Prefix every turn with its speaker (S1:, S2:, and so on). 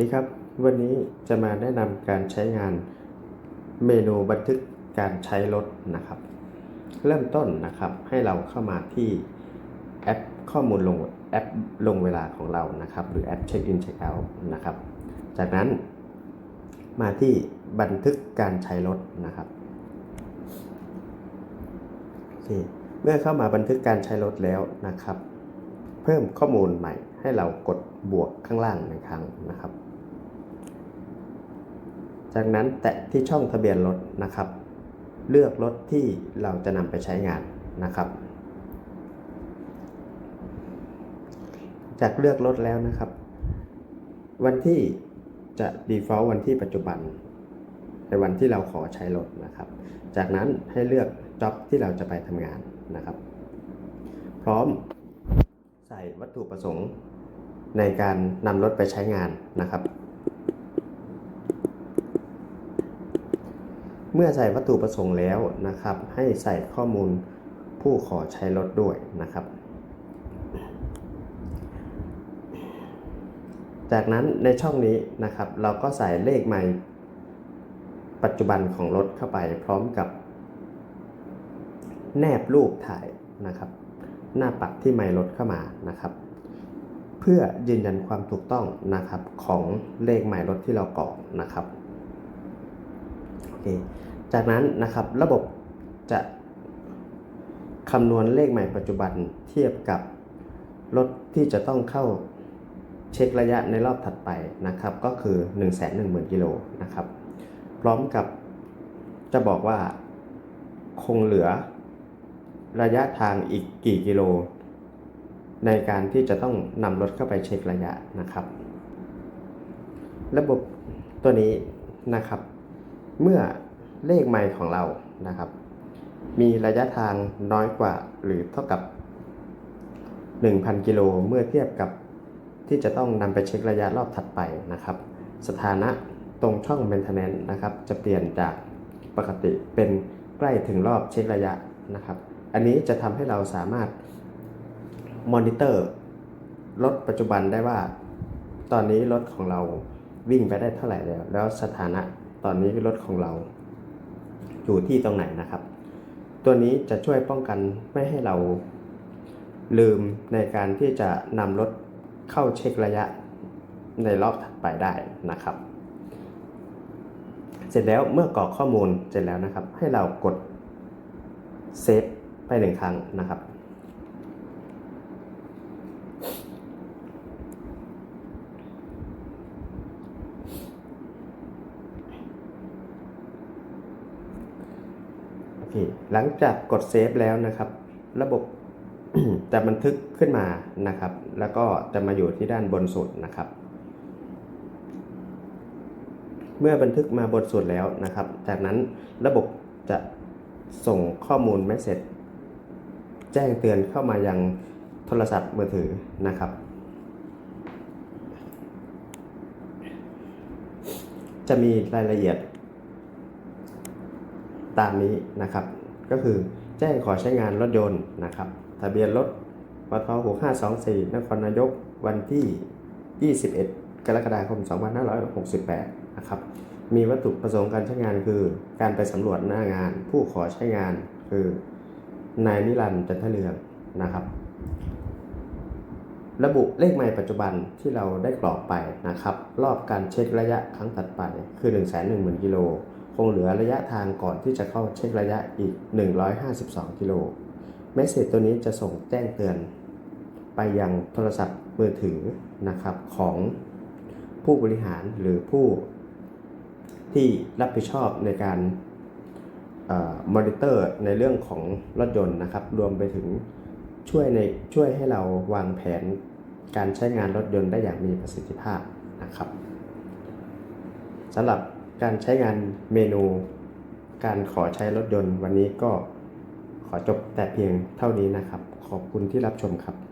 S1: ดีครับ วันนี้จะมาแนะนำการใช้งานเมนูบันทึกการใช้รถนะครับ เริ่มต้นนะครับให้เราเข้ามาที่แอปข้อมูลลงแอปลงเวลาของเรานะครับ หรือแอปเช็คอินเช็คเอาท์นะครับ จากนั้น มาที่บันทึกการใช้รถนะครับเคเมื่อเข้ามาบันทึกการใช้รถแล้วนะครับ เพิ่มข้อมูลใหม่ให้เรากดบวกข้างล่างหนึ่งครั้งนะครับ จากนั้นแตะที่ช่องทะเบียนรถนะครับ เลือกรถที่เราจะนำไปใช้งานนะครับ จากเลือกรถแล้วนะครับ วันที่จะ default วันที่ปัจจุบันในวันที่เราขอใช้รถนะครับ จากนั้นให้เลือก job ที่เราจะไปทำงานนะครับ พร้อมใส่วัตถุประสงค์ในการนำรถไปใช้งานนะครับ เมื่อใส่วัตถุประสงค์แล้วนะครับ ให้ใส่ข้อมูลผู้ขอใช้รถด้วยนะครับ จากนั้นในช่องนี้นะครับ เราก็ใส่เลขใหม่ปัจจุบันของรถเข้าไปพร้อมกับ แนบรูปถ่ายนะครับ หน้าปัดที่ไมล์รถเข้ามานะครับ เพื่อยืนยันความถูกต้องนะครับของเลขหมายรถที่เรากรอกนะครับ เค จากนั้นนะครับระบบจะคำนวณเลขใหม่ปัจจุบันเทียบกับรถที่จะต้องเข้าเช็คระยะในรอบถัดไปนะครับ ก็คือ 1 1 0 0 0 0กิโลนะครับ พร้อมกับจะบอกว่าคงเหลือระยะทางอีกกี่กิโล ในการที่จะต้องนำรถเข้าไปเช็คระยะนะครับ ระบบตัวนี้นะครับ เมื่อเลขไมล์ของเรานะครับ มีระยะทางน้อยกว่าหรือเท่ากับ 1,000 กิโลเมื่อเทียบกับที่จะต้องนำไปเช็คระยะรอบถัดไปนะครับ สถานะตรงช่อง maintenance นะครับ จะเปลี่ยนจากปกติเป็นใกล้ถึงรอบเช็คระยะนะครับ อันนี้จะทำให้เราสามารถมอนิเตอร์รถปัจจุบันได้ว่า ตอนนี้รถของเราวิ่งไปได้เท่าไหร่แล้ว แล้วสถานะ ตอนนี้รถของเราอยู่ที่ตรงไหนนะครับ ตัวนี้จะช่วยป้องกันไม่ให้เราลืมในการที่จะนำรถเข้าเช็คระยะในรอบถัดไปได้นะครับ เสร็จแล้วเมื่อกรอกข้อมูลเสร็จแล้วนะครับ ให้เรากดเซฟไปหนึ่งครั้งนะครับ เคหลังจากกดเซฟแล้วนะครับ ระบบจะบันทึกขึ้นมานะครับ แล้วก็จะมาอยู่ที่ด้านบนสุดนะครับ เมื่อบันทึกมาบนสุดแล้วนะครับ จากนั้นระบบจะส่งข้อมูลเมสเซจแจ้งเตือนเข้ามายังโทรศัพท์มือถือนะครับ จะมีรายละเอียด ตามนี้นะครับ ก็คือแจ้งขอใช้งานรถยนต์นะครับ ทะเบียนรถปท6524นครนายกวันที่ 21 กรกฎาคม 2568 นะครับ มีวัตถุประสงค์การใช้งานคือ การไปสำรวจหน้างาน ผู้ขอใช้งานคือนายนิรันดร์จันทเรืองนะครับ ระบุเลขไมล์ปัจจุบันที่เราได้กรอกไปนะครับ รอบการเช็คระยะครั้งถัดไปคือ 1 1 0 0 0 0กิโล คงเหลือระยะทางก่อนที่จะเข้าเช็คระยะอีก 152 กิโล เมสเซจตัวนี้จะส่งแจ้งเตือน ไปยังโทรศัพท์มือถือนะครับของผู้บริหารหรือผู้ที่รับผิดชอบในการมอนิเตอร์ในเรื่องของรถยนต์นะครับ รวมไปถึงช่วยในช่วยให้เราวางแผนการใช้งานรถยนต์ได้อย่างมีประสิทธิภาพนะครับสำหรับ การใช้งานเมนู การขอใช้รถยนต์ วันนี้ก็ขอจบแต่เพียงเท่านี้นะครับ ขอบคุณที่รับชมครับ